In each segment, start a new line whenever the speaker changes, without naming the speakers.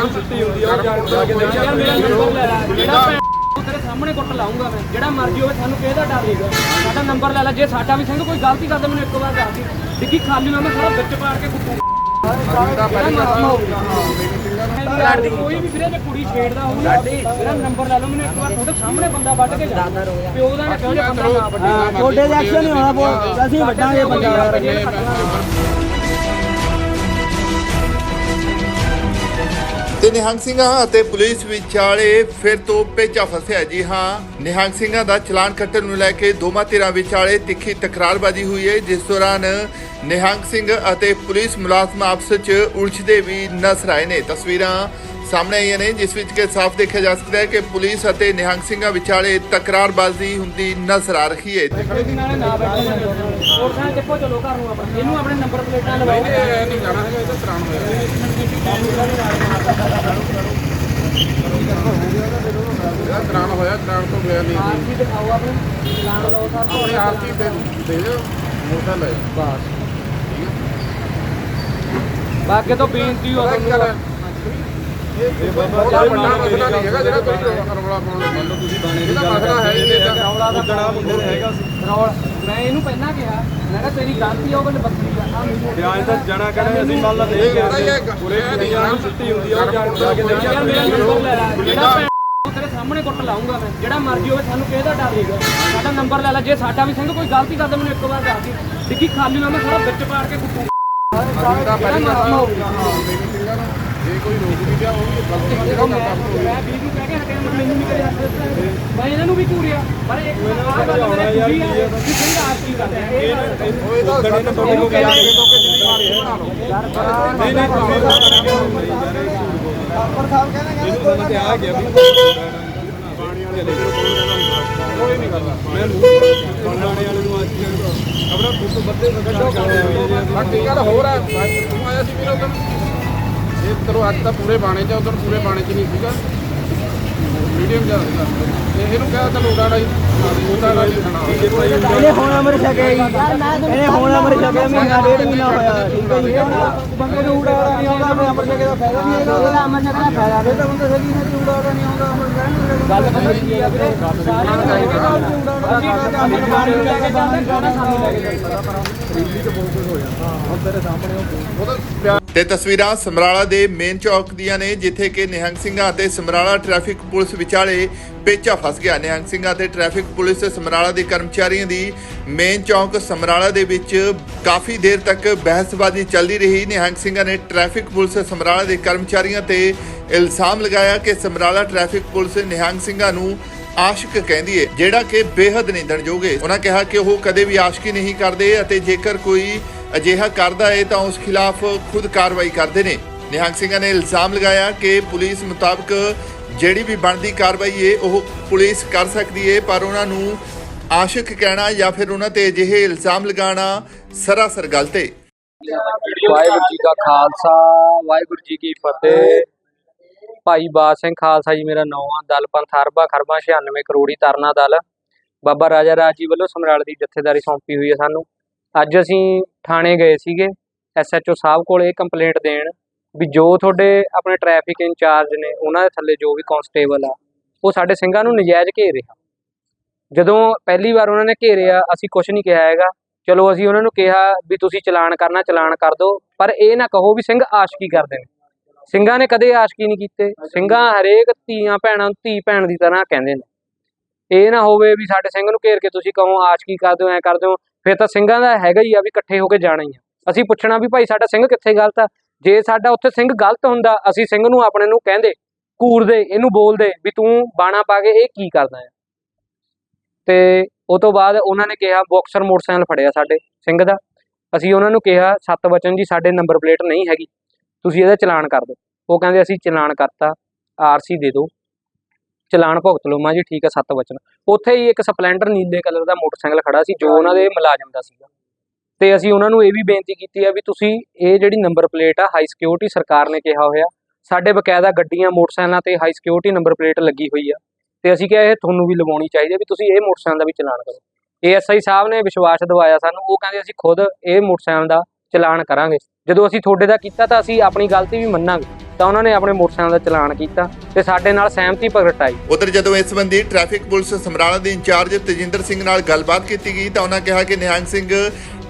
ਨੂੰ ਛੁੱਟੀ ਹੁੰਦੀ ਆ ਉਹ ਜਾ ਜਾ ਕੇ ਦੇਖ
ਯਾਰ ਮੇਰਾ ਨੰਬਰ ਲੈ ਲੈ। ਜਿਹੜਾ ਭੈਣ ਉਹ ਤੇਰੇ ਸਾਹਮਣੇ ਕੁੱਟ ਲਾਉਂਗਾ ਮੈਂ। ਜਿਹੜਾ ਮਰਜ਼ੀ ਹੋਵੇ ਸਾਨੂੰ ਕਿਹਦਾ ਡਰ ਨਹੀਂਗਾ ਸਾਡਾ ਨੰਬਰ ਲੈ ਲੈ। ਜੇ ਸਾਡਾ ਵੀ ਸਿੰਘ ਕੋਈ ਗਲਤੀ ਕਰਦਾ ਮੈਨੂੰ ਇੱਕ ਵਾਰ ਦੱਸ ਦੀ। ਡਿੱਗੀ ਖਾਲੀ ਨਾ ਮੈਂ ਸਾਰਾ ਵਿੱਚ ਪਾੜ ਕੇ ਕੁੱਟੂ।
ਤਾਂ ਪਹਿਲੀ ਗੱਲ
ਲੜਦੀ ਕੋਈ ਵੀ ਵੀਰੇ ਜੇ ਕੁੜੀ ਛੇੜਦਾ ਹੋਊਗਾ ਮੇਰਾ ਨੰਬਰ ਲੈ ਲਓ ਮੈਨੂੰ ਇੱਕ ਵਾਰ ਤੁਹਾਡੇ ਸਾਹਮਣੇ ਬੰਦਾ ਵੱਢ ਕੇ ਜਾ ਪਿਓ ਦਾ ਕਿਉਂ ਜੇ ਬੰਦਾ ਨਾ ਵੱਢੇ
ਤੁਹਾਡੇ ਦੇ ਐਕਸ਼ਨ ਨਹੀਂ ਹੋਣਾ ਪੋ ਅਸੀਂ ਵੱਡਾਂਗੇ ਬੰਦਾ
ਤੇ ਨਿਹੰਗ ਸਿੰਘਾਂ ਅਤੇ ਪੁਲਿਸ ਵਿਚਾਲੇ ਫਿਰ ਤੋਂ ਪੇਚਾ ਫਸਿਆ ਜੀ, ਹਾਂ। ਨਿਹੰਗ ਸਿੰਘਾਂ ਦਾ ਚਲਾਨ ਕੱਟਣ ਨੂੰ ਲੈ ਕੇ ਦੋਵਾਂ ਧਿਰਾਂ ਵਿਚਾਲੇ ਤਿੱਖੀ ਤਕਰਾਰਬਾਜ਼ੀ ਹੋਈ ਹੈ ਜਿਸ ਦੌਰਾਨ ਨਿਹੰਗ ਸਿੰਘ ਅਤੇ ਪੁਲਿਸ ਮੁਲਾਜ਼ਮ ਆਪਸ ਵਿੱਚ ਉਲਝਦੇ ਵੀ ਨਜ਼ਰ ਆਏ ਨੇ। ਤਸਵੀਰਾਂ ਸਾਹਮਣੇ ਆਈਆਂ ਨੇ ਜਿਸ ਵਿੱਚ ਕਿ ਸਾਫ਼ ਦੇਖਿਆ ਜਾ ਸਕਦਾ ਹੈ ਕਿ ਪੁਲਿਸ ਅਤੇ ਨਿਹੰਗ ਸਿੰਘਾਂ ਵਿਚਾਲੇ ਤਕਰਾਰਬਾਜ਼ੀ ਹੁੰਦੀ ਨਜ਼ਰ ਆ ਰਹੀ ਹੈ।
ਤਰਾਨ ਹੋਇਆ ਤਰਾਨ ਤੋਂ ਗਿਆ ਨਹੀਂ
ਦਿਖਾਓ ਆਪਣੇ ਚਲਾਨ ਲਓ ਸਰ
ਆਪਣੀ ਆਰਤੀ ਦੇ ਦੇ ਦਿਓ ਮੋਟਰ ਲੈ
ਬਸ ਬਾਕੀ ਤੋਂ ਬੇਨਤੀ ਹੋ
ਪਤਾ ਕੀ ਵੱਡਾ ਮਸਲਾ ਨਹੀਂ ਹੈਗਾ ਜਿਹੜਾ ਤੁਸੀਂ ਰੌਲਾ ਪਾਉਣ ਲੱਗੇ ਮੰਨ ਤੁਸੀਂ ਬਾਣੇ ਇਹਦਾ ਮਸਲਾ ਹੈ ਹੀ ਨਹੀਂ
ਰੌਲਾ ਦਾ ਜਣਾ ਮੁੰਡੇ ਨੇ ਹੈਗਾ ਸੀ ਰੌਲ ਮੈਂ ਇਹਨੂੰ ਪਹਿਲਾਂ ਕਿਹਾ ਮੈਂ ਕਿਹਾ ਤੇਰੀ ਗਲਤੀ ਉਹ ਗੱਲ ਬੱਤੀ ਆ ਆਹ
ਤਾਂ ਜਣਾ ਕਹਿੰਦੇ ਅਸੀਂ ਮੰਨ ਲਾ ਨਹੀਂ ਕਰਦੇ ਪੂਰੇ ਕੁੜੀਆਂ ਨੂੰ ਛੁੱਟੀ ਹੁੰਦੀ ਆ ਉਹ ਜਾ ਜਾ ਕੇ ਦੇਖ
ਯਾਰ ਤੇਰੇ ਸਾਹਮਣੇ ਕੁੱਟ ਲਾਉਂਗਾ ਮੈਂ ਜਿਹੜਾ ਮਰਜ਼ੀ ਹੋਵੇ ਸਾਨੂੰ ਕਿਹਦਾ ਡਰ ਨਹੀਂਗਾ ਸਾਡਾ ਨੰਬਰ ਲੈ ਲੈ ਜੇ ਸਾਡਾ ਵੀ ਸਿੰਘ ਕੋਈ ਗਲਤੀ ਕਰਦਾ ਮੈਨੂੰ ਇੱਕ ਵਾਰ ਦੱਸ ਦੀ ਡਿੱਗੀ ਖਾਲੀ ਨਾ ਮੈਂ ਸਾਰਾ ਵਿੱਚ ਪਾੜ ਕੇ ਕੁੱਟੂ
ਅਸੀਂ ਤਾਂ ਪਹਿਲੀ ਗੱਲ ਜੇ ਕੋਈ ਰੋਕ ਵੀ ਗਿਆ ਉਹ ਵੀ ਗਲਤੀ ਨਾਲ ਜਿਹੜਾ
ਮੈਂ
ਕੰਮ ਹੋਈ
ਮੈਂ ਵੀਰ ਨੂੰ ਕਹਿ ਕੇ ਹਟਿਆ ਮੈਂ ਮੈਨੂੰ ਨਹੀਂ ਕਰਿਆ ਮੈਂ ਇਹਨਾਂ ਨੂੰ ਵੀ ਘੂਰਿਆ। ਪਰ ਇੱਕ ਆਹ ਗੱਲ ਮੇਰੇ ਖੁਸ਼ੀ ਆ ਕਿ ਸਿੰਘ ਆਪ ਕੀ ਕਰਦਾ ਹੈ ਇਹ ਗੱਲ
ਤਾਂ ਸਾਡੇ ਤੋਂ ਕੋਈ ਜਾ ਕੇ ਤੋਂ ਕਿ ਜਿੰਨੀ ਮਾਰਦੀ ਬਣਾ ਲਓ ਨਹੀਂ ਨਹੀਂ
ਪਰ ਸਾਹਿਬ ਕਹਿੰਦੇ
ਇਹਨੂੰ ਤਾਂ ਤੇ ਆ ਗਿਆ ਵੀ ਪਾਣੀ ਵਾਲੇ ਦੇ ਕੋਈ ਨਹੀਂ ਕਰਦਾ। ਮੈਂ ਪਾਣੀ ਵਾਲੇ ਨੂੰ ਅੱਜ ਆਪਣਾ ਫੁੱਟ ਬੱਦੇ ਬਾਕੀ ਗੱਲ ਹੋਰ ਆ ਤੂੰ ਆਇਆ ਸੀ ਵੀਰ ਉਦੋਂ ਇਹ ਕਰੋ ਅੱਜ ਤਾਂ ਪੂਰੇ ਬਾਣੇ ਚ ਉਦੋਂ ਪੂਰੇ ਬਾਣੇ ਚ ਨਹੀਂ ਸੀਗਾ। ਮੀਡੀਅਮ ਜਿਹਾ ਸੀਗਾ। ਤੇ ਇਹਨੂੰ ਕਿਹਾ ਤਾਂ ਲੋੜਾ ਰਾਈ ਲੋੜਾ ਰਾਈ ਖਾਣਾ
ਇਹਨੇ ਹੁਣ। ਅਮਰ ਛਕਿਆ ਜੀ। ਇਹਨੇ ਹੁਣ ਅਮਰ ਛਕਿਆ ਮਹੀਨਾ ਡੇਢ ਮਹੀਨਾ ਹੋਇਆ। ਠੀਕ ਹੈ ਜੀ। ਬੰਦੇ ਨੂੰ ਉਡਾ ਨਹੀਂ ਆਉਂਦਾ ਮੈਂ ਅਮਰ ਛਕੇ ਦਾ ਫਾਇਦਾ ਨਹੀਂ ਹੈਗਾ। ਉਹਦਾ ਅਮਰ ਛਕੇ ਦਾ ਫਾਇਦਾ ਫਿਰ ਤਾਂ ਬੰਦੇ ਸਹੀ ਨੇ ਉਡਾ ਉਡਾ ਨਹੀਂ ਆਉਂਦਾ ਅਮਰ ਕਹਿਣ ਨੂੰ
ਗੱਲ ਪਤਾ ਕੀ ਆ ਵੀਰੇ ਸਾਰਿਆਂ ਨੂੰ ਲੈ ਕੇ ਜਾਣਾ ਅਸੀਂ ਅਸੀਂ ਪਾਣੀ ਲੈ ਕੇ ਜਾਂਦੇ ਗਾਣਾ ਸਾਨੂੰ ਲੈ ਕੇ ਜਾਂਦੇ
ਉਹਦਾ ਪਿਆਰ
ਤੇ ਤਸਵੀਰਾਂ ਸਮਰਾਲਾ ਦੇ ਮੇਨ ਚੌਕ ਦੀਆਂ ਨੇ, ਜਿੱਥੇ ਕਿ ਨਿਹੰਗ ਸਿੰਘਾਂ ਅਤੇ ਸਮਰਾਲਾ ਟ੍ਰੈਫਿਕ ਪੁਲਿਸ ਵਿਚਾਲੇ ਪੇਚਾ ਫਸ ਗਿਆ। ਨਿਹੰਗ ਸਿੰਘਾਂ ਅਤੇ ਟ੍ਰੈਫਿਕ ਪੁਲਿਸ ਤੇ ਸਮਰਾਲਾ ਦੇ ਕਰਮਚਾਰੀਆਂ ਦੀ ਮੇਨ ਚੌਕ ਸਮਰਾਲਾ ਦੇ ਵਿੱਚ ਕਾਫੀ ਦੇਰ ਤੱਕ ਬਹਿਸਬਾਜ਼ੀ ਚੱਲਦੀ ਰਹੀ। ਨਿਹੰਗ ਸਿੰਘਾਂ ਨੇ ਟ੍ਰੈਫਿਕ ਪੁਲਿਸ ਸਮਰਾਲਾ ਦੇ ਕਰਮਚਾਰੀਆਂ ਤੇ ਇਲਜ਼ਾਮ ਲਗਾਇਆ ਕਿ ਸਮਰਾਲਾ ਟ੍ਰੈਫਿਕ ਪੁਲਿਸ ਨਿਹੰਗ ਸਿੰਘਾਂ ਨੂੰ ਆਸ਼ਿਕ ਕਹਿੰਦੀ ਹੈ ਜਿਹੜਾ ਕਿ ਬੇਹੱਦ ਨਿੰਦਣਯੋਗ ਹੈ ਉਹਨਾਂ ਕਿਹਾ ਕਿ ਉਹ ਕਦੇ ਵੀ ਆਸ਼ਕੀ ਨਹੀਂ ਕਰਦੇ ਅਤੇ ਜੇਕਰ ਕੋਈ ਅਜਿਹਾ ਕਰਦਾ ਹੈ ਤਾਂ ਉਸ ਖਿਲਾਫ ਖੁਦ ਕਾਰਵਾਈ ਕਰਦੇ ਨੇ। ਨਿਹੰਗ ਸਿੰਘਾਂ ਨੇ ਇਲਜ਼ਾਮ ਲਗਾਇਆ ਕਿ ਪੁਲਿਸ ਮੁਤਾਬਕ ਜਿਹੜੀ ਵੀ ਬਣਦੀ ਕਾਰਵਾਈ ਹੈ, ਉਹ ਪੁਲਿਸ ਕਰ ਸਕਦੀ ਹੈ, ਪਰ ਉਹਨਾਂ ਨੂੰ ਆਸ਼ਿਕ ਕਹਿਣਾ ਜਾਂ ਫਿਰ ਉਹਨਾਂ ਤੇ ਅਜਿਹੇ ਇਲਜ਼ਾਮ ਲਗਾਉਣਾ ਸਰਾਸਰ ਗਲਤ ਹੈ।
ਵਾਹਿਗੁਰੂ ਜੀ ਕਾ ਖਾਲਸਾ, ਵਾਹਿਗੁਰੂ ਜੀ ਕੀ ਫਤਿਹ। ਭਾਈ ਬਾਦ ਸਿੰਘ ਖਾਲਸਾ ਜੀ ਮੇਰਾ ਨਾਮ ਆ, ਦਲ ਪੰਥ ਅਰਬਾ ਖਰਬਾ 96 ਕਰੋੜੀ ਤਰਨਾ ਦਲ। ਬਾਬਾ ਰਾਜਾ ਰਾਜ ਜੀ ਵੱਲੋਂ ਸਮਰਾਲ ਦੀ ਜਥੇਦਾਰੀ ਸੌਂਪੀ ਹੋਈ ਹੈ ਸਾਨੂੰ। ਅੱਜ ਅਸੀਂ ਥਾਣੇ ਗਏ ਸੀਗੇ ਐਸਐਚਓ ਸਾਹਿਬ ਕੋਲ ਇਹ ਕੰਪਲੇਂਟ ਦੇਣ ਵੀ ਜੋ ਤੁਹਾਡੇ ਆਪਣੇ ਟ੍ਰੈਫਿਕ ਇੰਚਾਰਜ ਨੇ, ਉਹਨਾਂ ਦੇ ਥੱਲੇ ਜੋ ਵੀ ਕਾਂਸਟੇਬਲ ਆ, ਉਹ ਸਾਡੇ ਸਿੰਘਾਂ ਨੂੰ ਨਜਾਇਜ਼ ਘੇਰ ਰਿਹਾ। ਜਦੋਂ ਪਹਿਲੀ ਵਾਰ ਉਹਨਾਂ ਨੇ ਘੇਰਿਆ, ਅਸੀਂ ਕੁਝ ਨਹੀਂ ਕਿਹਾ ਹੈਗਾ। ਚਲੋ ਅਸੀਂ ਉਹਨਾਂ ਨੂੰ ਕਿਹਾ ਵੀ ਤੁਸੀਂ ਚਲਾਨ ਕਰਨਾ, ਚਲਾਨ ਕਰ ਦਿਓ, ਪਰ ਇਹ ਨਾ ਕਹੋ ਵੀ ਸਿੰਘ ਆਸ਼ਕੀ ਕਰਦੇ ਨੇ। ਸਿੰਘਾਂ ਨੇ ਕਦੇ ਆਸ਼ਕੀ ਨਹੀਂ ਕੀਤੇ। ਸਿੰਘਾਂ ਹਰੇਕ ਧੀਆਂ ਭੈਣਾਂ ਨੂੰ ਧੀ ਭੈਣ ਦੀ ਤਰ੍ਹਾਂ ਕਹਿੰਦੇ ਨੇ। ਇਹ ਨਾ ਹੋਵੇ ਵੀ ਸਾਡੇ ਸਿੰਘ ਨੂੰ ਘੇਰ ਕੇ ਤੁਸੀਂ ਕਹੋ ਆਸ਼ਕੀ ਕਰ ਦਿਓ, ਐ ਕਰ ਦਿਓ। ਫਿਰ ਤਾਂ ਸਿੰਘਾਂ ਦਾ ਹੈਗਾ ਹੀ ਆ ਵੀ ਇਕੱਠੇ ਹੋ ਕੇ ਜਾਣਾ ਹੀ ਆ। ਅਸੀਂ ਪੁੱਛਣਾ ਵੀ ਭਾਈ ਸਾਡਾ ਸਿੰਘ ਕਿੱਥੇ ਗਲਤ ਆ? ਜੇ ਸਾਡਾ ਉੱਥੇ ਸਿੰਘ ਗਲਤ ਹੁੰਦਾ, ਅਸੀਂ ਸਿੰਘ ਨੂੰ ਆਪਣੇ ਨੂੰ ਕਹਿੰਦੇ ਘੂਰਦੇ ਇਹਨੂੰ ਬੋਲਦੇ ਵੀ ਤੂੰ ਬਾਣਾ ਪਾ ਕੇ ਇਹ ਕੀ ਕਰਦਾ ਹੈ ਤੇ ਉਹ ਤੋਂ ਬਾਅਦ ਉਹਨਾਂ ਨੇ ਕਿਹਾ, ਬਾਕਸਰ ਮੋਟਰਸਾਈਕਲ ਫੜਿਆ ਸਾਡੇ ਸਿੰਘ ਦਾ। ਅਸੀਂ ਉਹਨਾਂ ਨੂੰ ਕਿਹਾ, ਸੱਤ ਵਚਨ ਜੀ, ਸਾਡੇ ਨੰਬਰ ਪਲੇਟ ਨਹੀਂ ਹੈਗੀ। ਤੁਸੀਂ ਇਹਦਾ ਚਲਾਨ ਕਰ ਦਿਓ। ਉਹ ਕਹਿੰਦੇ, ਅਸੀਂ ਚਲਾਨ ਕਰਤਾ ਆਰਸੀ ਦੇ ਦਿਓ। ਚਲਾਨ ਭੁਗਤ ਲਓ ਮਾਂ ਜੀ ਠੀਕ ਹੈ ਸੱਤ ਵਚਨ। ਉੱਥੇ ਹੀ ਇੱਕ ਸਪਲੈਂਡਰ ਨੀਲੇ ਕਲਰ ਦਾ ਮੋਟਰਸਾਈਕਲ ਖੜਾ ਸੀ ਜੋ ਉਹਨਾਂ ਦੇ ਮੁਲਾਜ਼ਮ ਦਾ ਸੀਗਾ। ਤੇ ਅਸੀਂ ਉਹਨਾਂ ਨੂੰ ਇਹ ਵੀ ਬੇਨਤੀ ਕੀਤੀ ਹੈ ਵੀ ਤੁਸੀਂ ਇਹ ਜਿਹੜੀ ਨੰਬਰ ਪਲੇਟ ਆ ਹਾਈ ਸਿਕਿਉਰਿਟੀ ਸਰਕਾਰ ਨੇ ਕਿਹਾ ਹੋਇਆ ਸਾਡੇ ਬਕਾਇਦਾ ਗੱਡੀਆਂ ਮੋਟਰਸਾਈਕਲਾਂ ਤੇ ਹਾਈ ਸਿਕਿਉਰਿਟੀ ਨੰਬਰ ਪਲੇਟ ਲੱਗੀ ਹੋਈ ਆ। ਤੇ ਅਸੀਂ ਕਿਹਾ ਇਹ ਤੁਹਾਨੂੰ ਵੀ ਲਵਾਉਣੀ ਚਾਹੀਦੀ ਹੈ ਵੀ ਤੁਸੀਂ ਇਹ ਮੋਟਰਸਾਈਕਲ ਦਾ ਵੀ ਚਲਾਨ ਕਰੋ। ਏਐਸਆਈ ਸਾਹਿਬ ਨੇ ਵਿਸ਼ਵਾਸ ਦਿਵਾਇਆ ਸਾਨੂੰ ਉਹ ਕਹਿੰਦੇ ਅਸੀਂ ਖੁਦ ਇਹ ਮੋਟਰਸਾਈਕਲ ਦਾ ਚਲਾਨ ਕਰਾਂਗੇ। ਜਦੋਂ ਅਸੀਂ ਤੁਹਾਡੇ ਦਾ ਕੀਤਾ ਤਾਂ ਅਸੀਂ ਆਪਣੀ ਗਲਤੀ ਵੀ ਮੰਨਾਂਗੇ। ਤਾਂ ਉਹਨਾਂ ਨੇ ਆਪਣੇ ਮੋਟਰਸਾਈਕਲ ਦਾ ਚਲਾਨ ਕੀਤਾ ਤੇ ਸਾਡੇ ਨਾਲ ਸਹਿਮਤੀ ਪ੍ਰਗਟਾਈ
ਉਧਰ ਜਦੋਂ ਇਸ ਸੰਬੰਧੀ ਟ੍ਰੈਫਿਕ ਪੁਲਿਸ ਸਮਰਾਲਾ ਦੇ ਇੰਚਾਰਜ ਤਜਿੰਦਰ ਸਿੰਘ ਨਾਲ ਗੱਲਬਾਤ ਕੀਤੀ ਗਈ ਤਾਂ ਉਹਨਾਂ ਕਿਹਾ ਕਿ ਨਿਹੰਗ ਸਿੰਘ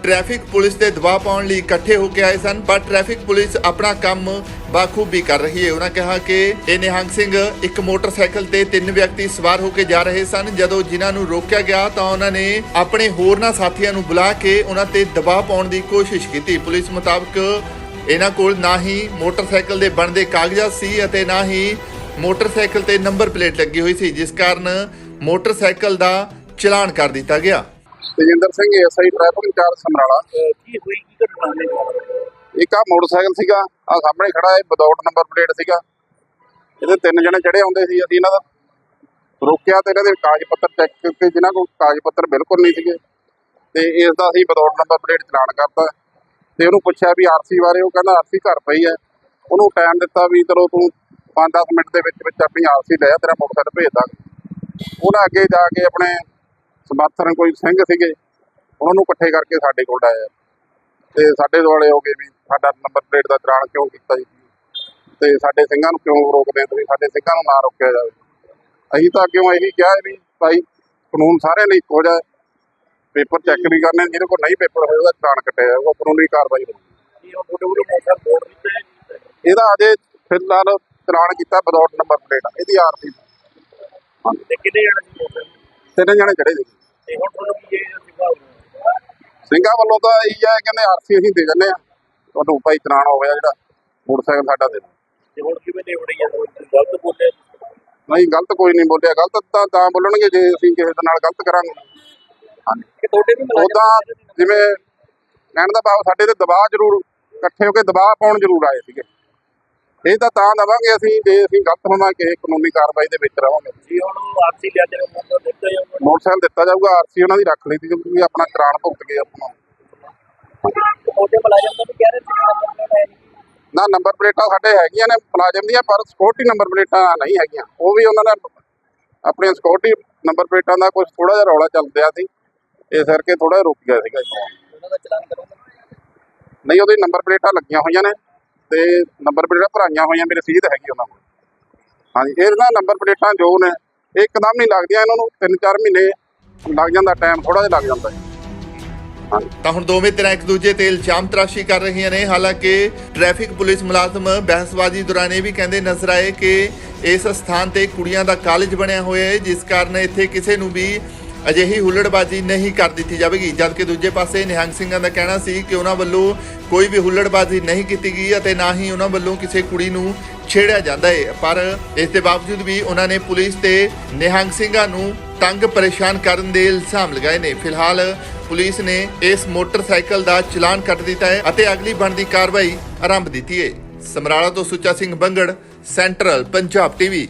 ਟ੍ਰੈਫਿਕ ਪੁਲਿਸ ਦੇ ਦਬਾਅ ਪਾਉਣ ਲਈ ਇਕੱਠੇ ਹੋ ਕੇ ਆਏ ਸਨ, ਪਰ ਟ੍ਰੈਫਿਕ ਪੁਲਿਸ ਆਪਣਾ ਕੰਮ ਬਾਖੂਬੀ ਕਰ ਰਹੀ ਹੈ। ਉਹਨਾਂ ਕਿਹਾ ਕਿ ਇਹ ਨਿਹੰਗ ਸਿੰਘ ਇੱਕ ਮੋਟਰਸਾਈਕਲ ਤੇ ਤਿੰਨ ਵਿਅਕਤੀ ਸਵਾਰ ਹੋ ਕੇ ਜਾ ਰਹੇ ਸਨ। ਜਦੋਂ ਜਿਨ੍ਹਾਂ ਨੂੰ ਰੋਕਿਆ ਗਿਆ ਤਾਂ ਉਹਨਾਂ ਨੇ ਆਪਣੇ ਹੋਰਨਾਂ ਸਾਥੀਆਂ ਨੂੰ ਬੁਲਾ ਕੇ ਉਹਨਾਂ ਤੇ ਦਬਾਅ ਪਾਉਣ ਦੀ ਕੋਸ਼ਿਸ਼ ਕੀਤੀ। ਪੁਲਿਸ ਮੁਤਾਬਕ ਇਹਨਾਂ ਕੋਲ ਨਾ ਹੀ ਮੋਟਰਸਾਈਕਲ ਦੇ ਬਣਦੇ ਕਾਗਜ਼ਾਤ ਸੀ ਅਤੇ ਨਾ ਹੀ ਮੋਟਰਸਾਈਕਲ ਤੇ ਨੰਬਰ ਪਲੇਟ ਲੱਗੀ ਹੋਈ ਸੀ ਜਿਸ ਕਾਰਨ ਮੋਟਰਸਾਈਕਲ ਦਾ ਚਲਾਨ ਕਰ ਦਿੱਤਾ ਗਿਆ।
Tejinder Singh SI traffic incharge Samrala. ਕੀ ਹੋਈ ਕੀ ਘਟਨਾ ਇੱਕ ਆ ਮੋਟਰਸਾਈਕਲ ਸੀਗਾ ਆ ਸਾਹਮਣੇ ਖੜਾ ਹੈ ਵਿਦਆਊਟ ਨੰਬਰ ਪਲੇਟ ਸੀਗਾ। ਇਹਦੇ ਤਿੰਨ ਜਣੇ ਚੜੇ ਆਉਂਦੇ ਸੀ ਅਸੀਂ ਇਹਨਾਂ ਦਾ। ਰੋਕਿਆ ਤੇ ਇਹਨਾਂ ਦੇ ਕਾਗਜ਼ ਪੱਤਰ ਚੈੱਕ ਕੀਤੇ ਜਿਨ੍ਹਾਂ ਕੋਲ ਕਾਗਜ਼ ਪੱਤਰ ਬਿਲਕੁਲ ਨਹੀਂ ਸੀਗੇ। ਤੇ ਇਸ ਦਾ ਅਸੀਂ ਵਿਦਆਊਟ ਨੰਬਰ ਪਲੇਟ ਚਲਾਨ ਕਰਤਾ। ਤੇ ਉਹਨੂੰ ਪੁੱਛਿਆ ਵੀ ਆਰਸੀ ਬਾਰੇ, ਉਹ ਕਹਿੰਦਾ ਆਰਸੀ ਘਰ ਪਈ ਹੈ। ਉਹਨੂੰ ਟਾਈਮ ਦਿੱਤਾ ਵੀ ਚਲੋ ਤੂੰ 5-10 ਮਿੰਟ ਦੇ ਵਿੱਚ ਵਿੱਚ ਆਪਣੀ ਆਰਸੀ ਲੈ ਆ, ਤੇਰਾ ਮੋਟਰਸਾਈਕਲ ਭੇਜ ਦਾਂਗੇ। ਉਹਨਾਂ ਅੱਗੇ ਜਾ ਕੇ ਆਪਣੇ ਸਮਰਥਨ ਕੋਈ ਸਿੰਘ ਸੀਗੇ, ਉਹਨਾਂ ਨੂੰ ਇਕੱਠੇ ਕਰਕੇ ਸਾਡੇ ਕੋਲ ਆਇਆ ਤੇ ਸਾਡੇ ਦੁਆਲੇ ਹੋ ਗਏ ਵੀ ਸਾਡਾ ਨੰਬਰ ਪਲੇਟ ਦਾ ਚਲਾਨ ਕਿਉਂ ਕੀਤਾ ਜੀ? ਤੇ ਸਾਡੇ ਸਿੰਘਾਂ ਨੂੰ ਕਿਉਂ ਰੋਕਦੇ ਤੁਸੀਂ ਸਾਡੇ ਸਿੰਘਾਂ ਨੂੰ ਨਾ ਰੋਕਿਆ ਜਾਵੇ। ਅਸੀਂ ਤਾਂ ਅੱਗੇ ਇਹੀ ਕਿਹਾ ਵੀ ਭਾਈ ਕਾਨੂੰਨ ਸਾਰਿਆਂ ਲਈ ਇੱਕੋ ਜਿਹਾ ਹੈ। ਪੇਪਰ ਚੈੱਕ ਵੀ ਕਰਨੇ ਜਿਹਦੇ ਕੋਲ ਨਹੀਂ ਪੇਪਰ ਹੋਏ ਉਹਦਾ ਚਲਾਨ ਕੱਟਿਆ ਜਾਊਗਾ ਕਾਨੂੰਨੀ ਕਾਰਵਾਈ ਹੋਊਗੀ। ਇਹਦਾ ਅਜੇ ਫਿਲਹਾਲ ਚਲਾਨ ਕੀਤਾ ਵਿਦਆਊਟ ਨੰਬਰ ਪਲੇਟ ਇਹਦੀ ਆਰਸੀ ਤਿੰਨ ਜਣੇ ਚੜੇ
ਸਿਖਾ
ਸਿੰਘਾਂ ਵੱਲੋਂ? ਤਾਂ ਇਹੀ ਹੈ ਕਹਿੰਦੇ ਆਰਸੀ ਅਸੀਂ ਦੇ ਦਿੰਦੇ ਆ। ਤੁਹਾਨੂੰ ਭਾਈ ਚਲਾਨ ਹੋ ਗਿਆ ਜਿਹੜਾ ਮੋਟਰਸਾਈਕਲ ਸਾਡਾ ਦੇ।
ਤੇ ਹੁਣ ਕਿਵੇਂ ਨੇ ਉੜੀ ਜਾਂਦੇ ਗਲਤ
ਨਹੀਂ ਗਲਤ ਕੋਈ ਨਹੀਂ ਬੋਲਿਆ। ਗਲਤ ਤਾਂ ਤਾਂ ਬੋਲਣਗੇ ਜੇ ਅਸੀਂ ਕਿਸੇ ਦੇ ਨਾਲ ਗਲਤ ਕਰਾਂਗੇ।
ਕਿ ਤੁਹਾਡੇ ਵੀ
ਉਦਾਂ ਜਿਵੇਂ ਕਹਿਣ ਦਾ ਭਾਵ ਸਾਡੇ ਤੇ ਦਬਾਅ ਜ਼ਰੂਰ ਇਕੱਠੇ ਹੋ ਕੇ ਦਬਾਅ ਪਾਉਣ ਜ਼ਰੂਰ ਆਏ ਸੀਗੇ। ਇਹ ਤਾਂ ਤਾਂ ਦਵਾਂਗੇ ਅਸੀਂ ਜੇ ਅਸੀਂ ਗਲਤ ਹੋਵਾਂਗੇ ਕਿਸੇ ਕਾਨੂੰਨੀ ਕਾਰਵਾਈ ਦੇ ਵਿੱਚ ਰਵਾਂਗੇ।
ਜੀ ਹੁਣ ਆਰਸੀ ਲਿਆ ਕੇ ਮੋਟਰ ਦਿੱਤਾ ਜਾਊਗਾ।
ਮੋਟਰਸਾਈਕਲ ਦਿੱਤਾ ਜਾਊਗਾ ਆਰਸੀ ਉਹਨਾਂ ਦੀ ਰੱਖ ਲਈ ਸੀ ਕਿਉਂਕਿ ਆਪਣਾ ਚਲਾਨ ਭੁਗਤ ਗਏ ਆਪਣਾ।
ਮੁਲਾਜ਼ਮ ਵੀ ਕਹਿ ਰਹੇ ਸੀ।
ਨਾ ਨੰਬਰ ਪਲੇਟਾਂ ਸਾਡੇ ਹੈਗੀਆਂ ਨੇ ਮੁਲਾਜ਼ਮ ਦੀਆਂ ਪਰ ਸਿਕਿਉਰਿਟੀ ਨੰਬਰ ਪਲੇਟਾਂ ਨਹੀਂ ਹੈਗੀਆਂ। ਉਹ ਵੀ ਉਹਨਾਂ ਨੇ ਆਪਣੀਆਂ ਸਿਕਿਉਰਿਟੀ ਨੰਬਰ ਪਲੇਟਾਂ ਦਾ ਕੁਝ ਥੋੜਾ ਜਿਹਾ ਰੌਲਾ ਚੱਲ ਰਿਹਾ ਸੀ। ਇਸ ਕਰਕੇ ਥੋੜਾ ਰੁਕ ਗਿਆ ਸੀਗਾ ਜੀ।
ਉਹਨਾਂ ਦਾ ਚਲਾਨ ਕਰੋਗੇ
ਨਹੀਂ ਉਹਦੇ ਨੰਬਰ ਪਲੇਟਾਂ ਲੱਗੀਆਂ ਹੋਈਆਂ ਨੇ ਤੇ ਨੰਬਰ ਪਲੇਟਾਂ ਭਰਾਈਆਂ ਹੋਈਆਂ ਮੇਰੀ ਰਸੀਦ ਹੈਗੀ ਉਹਨਾਂ ਕੋਲ। ਹਾਂਜੀ ਇਹ ਨਾ ਨੰਬਰ ਪਲੇਟਾਂ ਜੋ ਨੇ ਇਹ ਇੱਕਦਮ ਨਹੀਂ ਲੱਗਦੀਆਂ ਇਹਨਾਂ ਨੂੰ 3-4 ਮਹੀਨੇ ਲੱਗ ਜਾਂਦਾ ਟਾਈਮ ਥੋੜਾ ਜਿਹਾ ਲੱਗ ਜਾਂਦਾ ਹੈ
ਤਾਂ ਹੁਣ ਦੋਵੇਂ ਤਰ੍ਹਾਂ ਇੱਕ ਦੂਜੇ ਤੇ ਇਲਜ਼ਾਮ ਤਰਾਸ਼ੀ ਕਰ ਰਹੀਆਂ ਨੇ। ਹਾਲਾਂਕਿ ਟ੍ਰੈਫਿਕ ਪੁਲਿਸ ਮੁਲਾਜ਼ਮ ਬਹਿਸਬਾਜ਼ੀ ਦੌਰਾਨ ਇਹ ਵੀ ਕਹਿੰਦੇ ਨਜ਼ਰ ਆਏ ਕਿ ਇਸ ਸਥਾਨ ਤੇ ਕੁੜੀਆਂ ਦਾ ਕਾਲਜ ਬਣਿਆ ਹੋਇਆ ਹੈ ਜਿਸ ਕਾਰਨ ਇੱਥੇ ਕਿਸੇ ਨੂੰ ਵੀ ਅਜਿਹੀ ਹੁੱਲੜਬਾਜ਼ੀ ਨਹੀਂ ਕਰ ਦਿੱਤੀ ਜਾਵੇਗੀ, ਜਦਕਿ ਦੂਜੇ ਪਾਸੇ ਨਿਹੰਗ ਸਿੰਘਾਂ ਦਾ ਕਹਿਣਾ ਸੀ ਕਿ ਉਹਨਾਂ ਵੱਲੋਂ ਕੋਈ ਵੀ ਹੁੱਲੜਬਾਜ਼ੀ ਨਹੀਂ ਕੀਤੀ ਗਈ ਅਤੇ ਨਾ ਹੀ ਉਹਨਾਂ ਵੱਲੋਂ ਕਿਸੇ ਕੁੜੀ ਨੂੰ ਛੇੜਿਆ ਜਾਂਦਾ ਹੈ ਪਰ ਇਸ ਦੇ ਬਾਵਜੂਦ ਵੀ ਉਹਨਾਂ ਨੇ ਪੁਲਿਸ ਤੇ ਨਿਹੰਗ ਸਿੰਘਾਂ ਨੂੰ ਤੰਗ ਪਰੇਸ਼ਾਨ ਕਰਨ ਦੇ ਇਲਜ਼ਾਮ ਲਗਾਏ ਨੇ। ਫਿਲਹਾਲ ਪੁਲਿਸ ਨੇ ਇਸ ਮੋਟਰਸਾਈਕਲ ਦਾ ਚਲਾਨ ਕੱਟ ਦਿੱਤਾ ਹੈ ਅਤੇ ਅਗਲੀ ਬਣਦੀ ਕਾਰਵਾਈ ਆਰੰਭ ਦਿੱਤੀ ਹੈ ਸਮਰਾਲਾ ਤੋਂ ਸੁੱਚਾ ਸਿੰਘ ਬੰਗੜ, ਸੈਂਟਰਲ ਪੰਜਾਬ ਟੀਵੀ।